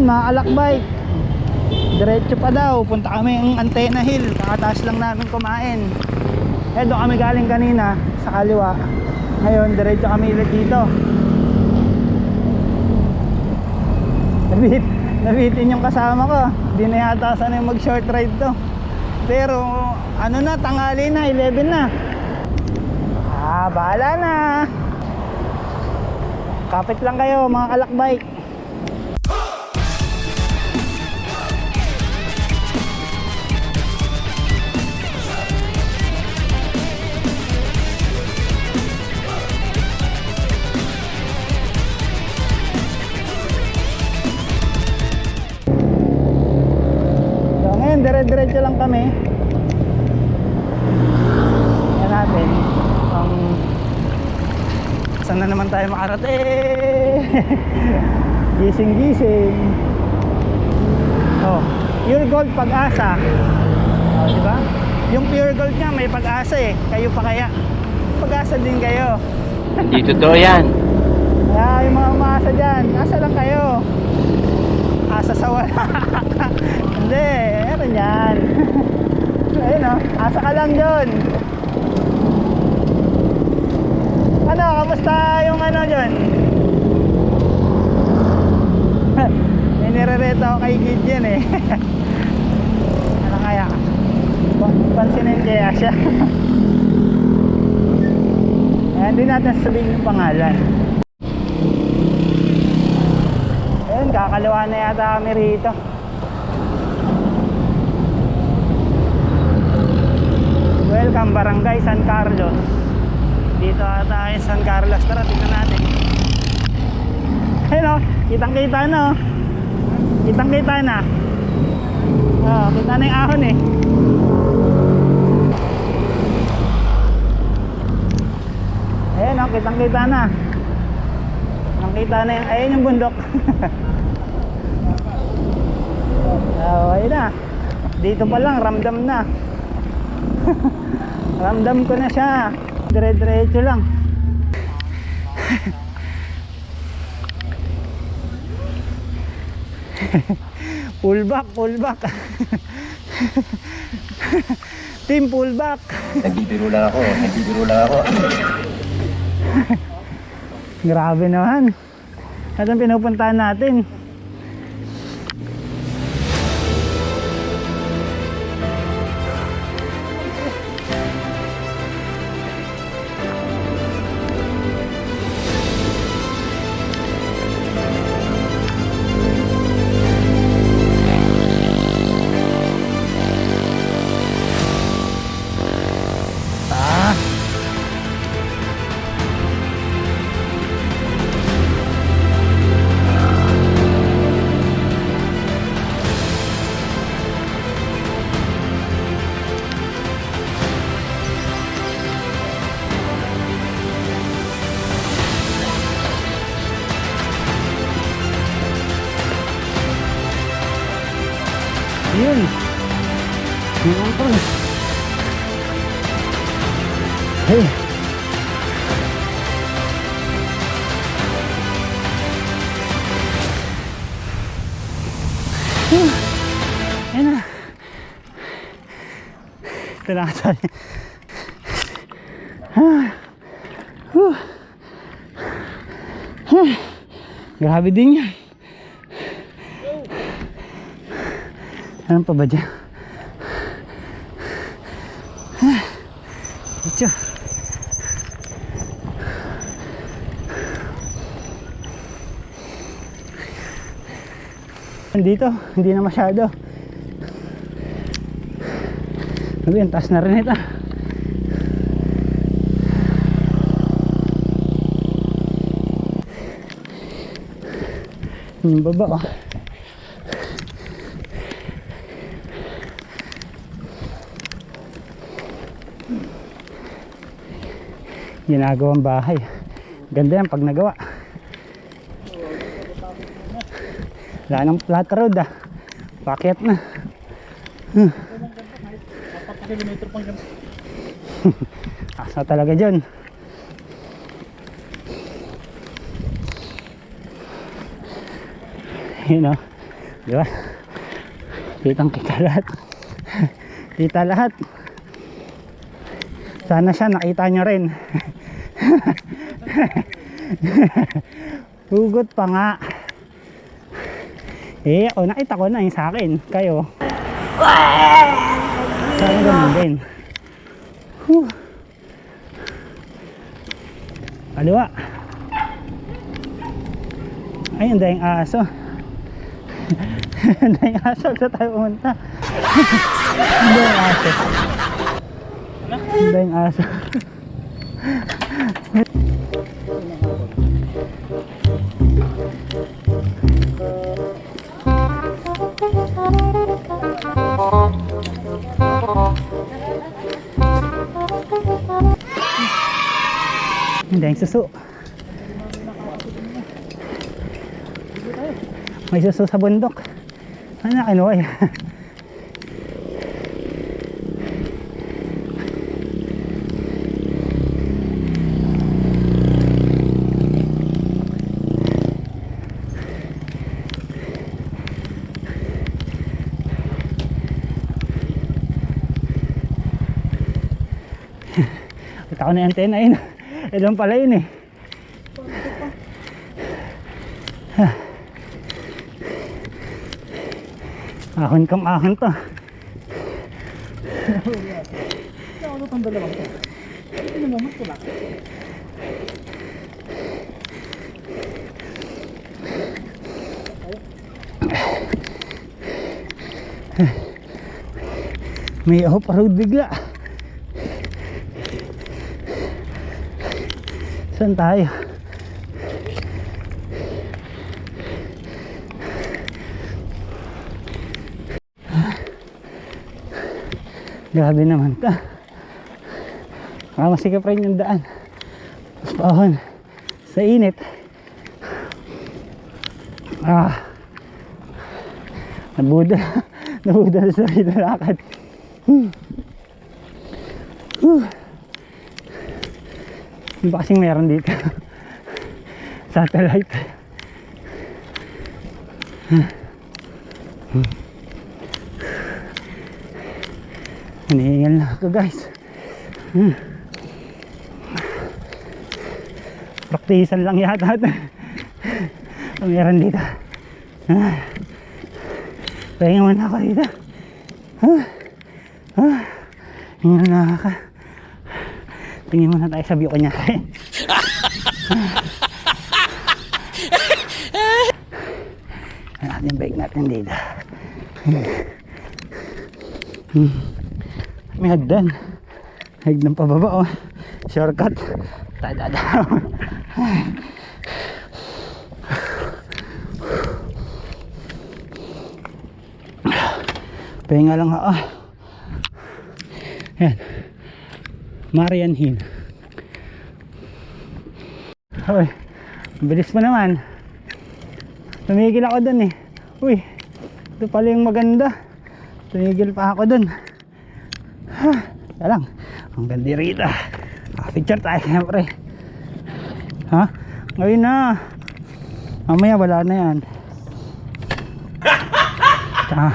Ayun, mga alakbike. Diretso pa daw. Punta kami ang Antena Hill. Kakataas lang namin kumain. Eh, doon kami galing kanina sa kaliwa. Ngayon, diretso kami ulit dito. Nabit, nabitin yung kasama ko. Hindi na yata sanay mag short ride to. Pero, ano na, tangali na, 11 na. Ah, bahala na. Kapit lang kayo, mga kalakbike. Dire-diretso lang kami. Yan natin. Ang saan na naman tayo makarating? Gising-gising. Oh, pure gold pag-asa. Oh, di ba? Yung pure gold nga may pag-asa eh. Kayo pa kaya? Pag-asa din kayo. Hindi totoo yan. Kaya yung mga umaasa dyan, asa lang kayo. Asa sa wala. Yan. Ayun o, asa ka lang dyan. Ano, kamusta yung ano dyan? May nire-reto ako kay Gideon eh. ano kaya? Pa- Pansinin kaya siya. Ayan, hindi natin sabihin yung pangalan. Ayun, kakalawa na yata kami rito. Welcome Barangay San Carlos. Dito tayo San Carlos. Tara, tingnan natin. Ayun o, kitang kita na. Kitang kita na. Oh, kita na yung ahon eh. Ayun o, kitang kita na. Nakita na yung, ayun yung bundok. oh, ayun na. Dito pa lang, ramdam na. ramdam ko na siya. Dire-diretso lang. pull back, pull back. Team pull back. Nagbibiro lang ako. Nagbibiro lang ako. Grabe naman. At ang pinupuntahan natin. Yun. Pa. Hey. Whew. Ayan na. Na tayo. Grabe din yan. Ano pa ba dyan? Ito. Dito, hindi na masyado. Sabi, ang taas na rin ito. Yung baba oh. Ginagawang bahay. Ganda yan pag nagawa. Wala nang flat road ah. Paket na. ganun. Asa talaga dyan. Yun o. Di ba? Kitang kita lahat. kita lahat. Sana siya nakita nyo rin. Hugot pa nga. Eh, ako nakita ko na yung sa akin. Kayo. Sana ganun din. Kaliwa. Ay, ang daing aso. ang daing aso. Saan tayo pumunta? ang daing aso. Ang daing aso. Ang daing suso. May suso sa bundok. Ano eh. Kita ko na yung antena yun. Ilan pala yun eh. Ahon kang ahon to. Ano itong dalawang to? Ano naman ko lang? May off-road bigla. Saan tayo? Grabe naman ta. Ah, masikap rin yung daan. Mas paahon. Sa init. Ah. Nabuda. Nabuda sa sarili na lakad. Hmm. Ano ba kasing meron dito? Satellite. Hinihingal na ako guys. Praktisan lang yata ito. Meron dito. Ah. Pahinga muna ako dito. Ah. Ah. Hinga na ako. Tingin muna tayo sa view kanya. Ang ating bike natin dito. Hmm. May hagdan. Hagdan pababa oh. Shortcut. Tadada. Pahinga lang ako. Yan. Marian Hill. Hoy, bilis mo naman. Tumigil ako dun eh. Uy, ito pala yung maganda. Tumigil pa ako dun. Ha, kaya lang. Ang ganda rito. Ah, picture tayo siyempre. Ha? Ngayon na. Mamaya wala na yan. Ah.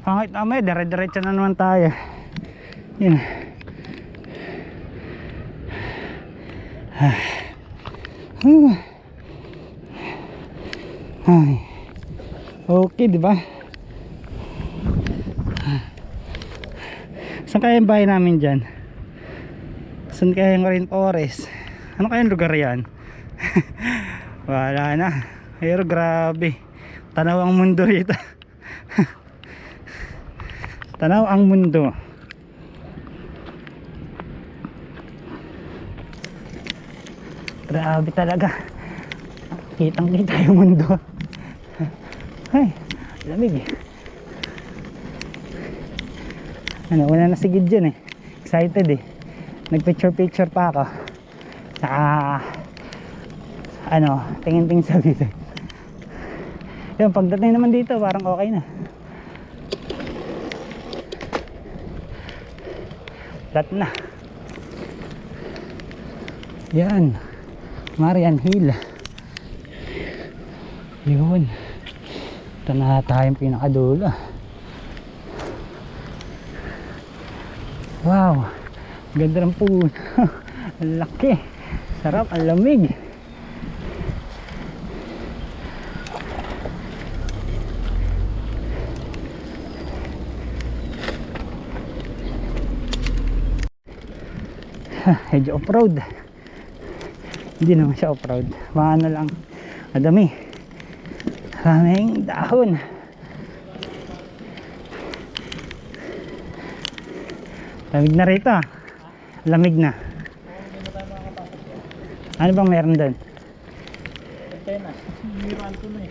Pangit mamaya, dire-diretso na naman tayo. Yun. Ah. Ay. Okay, di ba? Saan kaya yung bahay namin dyan? Saan kaya yung Marine Forest? Ano kaya yung lugar yan? Wala na. Pero grabe. Tanaw ang mundo rito. Tanaw ang mundo. Grabe talaga. Kitang kita yung mundo. Ay, lamig eh. Ano, wala na si Gideon eh. Excited eh. Nag-picture picture pa ako. Saka, ano, tingin-tingin sa video. Yung pagdating naman dito, parang okay na. Flat na. Yan. Marian Hill. Yun. Ito na tayong pinakadulo. Wow. Ganda ng puno. laki. Sarap, ang lamig. medyo off-road hindi naman siya off-road mga ano lang. Madami. Maraming dahon. Lamig na rito ah. lamig na. Ano bang meron doon Antena. Miran ko na eh.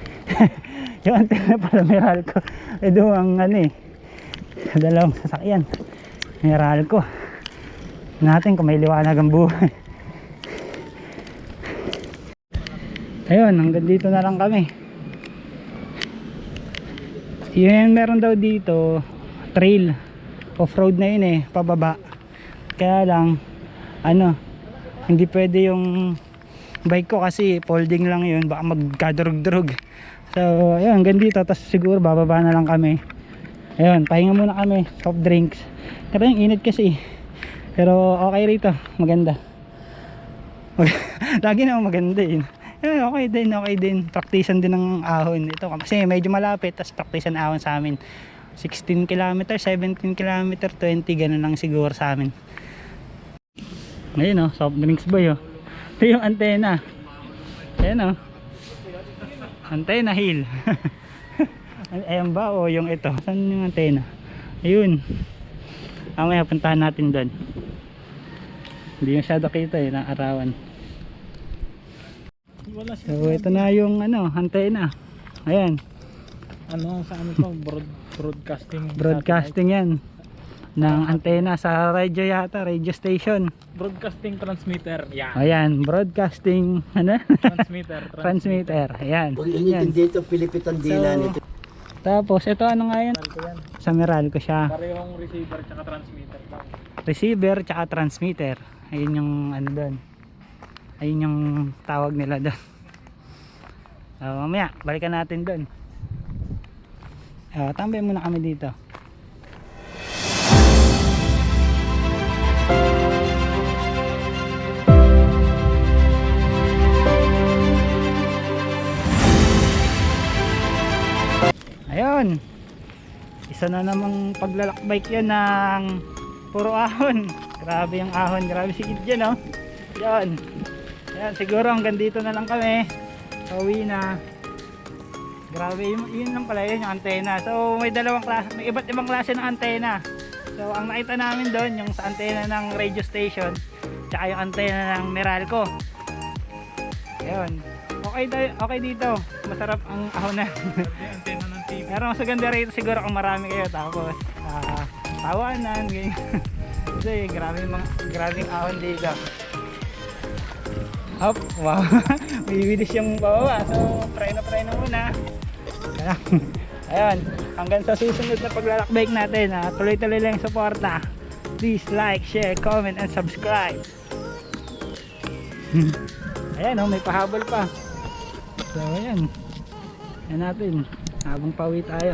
yung antena pala Meralco eh doon ang ano eh dalawang sasakyan. Meralco natin kung may liwanag ang buhay ayun hanggang dito na lang kami. Yun meron daw dito trail off-road na yun eh pababa. Kaya lang ano hindi pwede yung bike ko kasi folding lang yun baka magkadurog-durog so ayun hanggang dito tapos siguro bababa na lang kami. Ayun pahinga muna kami soft drinks. Pero yung init kasi. Pero okay rito maganda. Mag- lagi naman maganda yun eh, okay din okay din. Praktisan din ng ahon ito kasi medyo malapit tapos praktisan ahon sa amin. 16 km 17 km 20 ganun lang siguro sa amin. Ngayon oh soft drinks boy oh. Ito yung antena. Ayan oh. Antena hill. Ayan ba o yung ito? Saan yung antena? Ayun. Mamaya puntahan natin doon hindi masyado kita eh ng arawan Wala siya. so ito na yung ano antena ayan Ano sa amin to? Broad, broadcasting. broadcasting yan ng antena sa radio yata radio station. Broadcasting transmitter. Yan. ayan broadcasting ano Transmitter. transmitter ayan Kung initin dito, Pilipitan dila So, nito. tapos ito ano nga yan sa Meralco siya Parehong receiver tsaka transmitter. receiver tsaka transmitter ayun yung ano doon ayun yung tawag nila doon. So, mamaya balikan natin doon. Uh, tambay muna kami dito. Ayun. Isa na namang paglalakbike yan ng puro ahon. Grabe yung ahon. Grabe si Idjan no yan yan siguro hanggang dito na lang kami. Pauwi na. Grabe yun, yun lang pala yun yung antena. So may dalawang klase may iba't ibang klase ng antena. So ang nakita namin doon yung sa antena ng radio station tsaka yung antena ng Meralco. Yun. Okay, okay dito. Masarap ang ahonan antena ng TV. pero mas maganda rito siguro kung marami kayo tapos ah, tawanan ganyan. Kasi grabe yung mga grabe ahon dito Up, wow. Bibilis yung bababa. So, try na try na muna. Kaya, Ayun, hanggang sa susunod na paglalakbike natin, ah, tuloy-tuloy lang yung suporta. Please like, share, comment, and subscribe. ayan, oh, may pahabol pa. So, ayan. Ayan natin. Habang pawi tayo.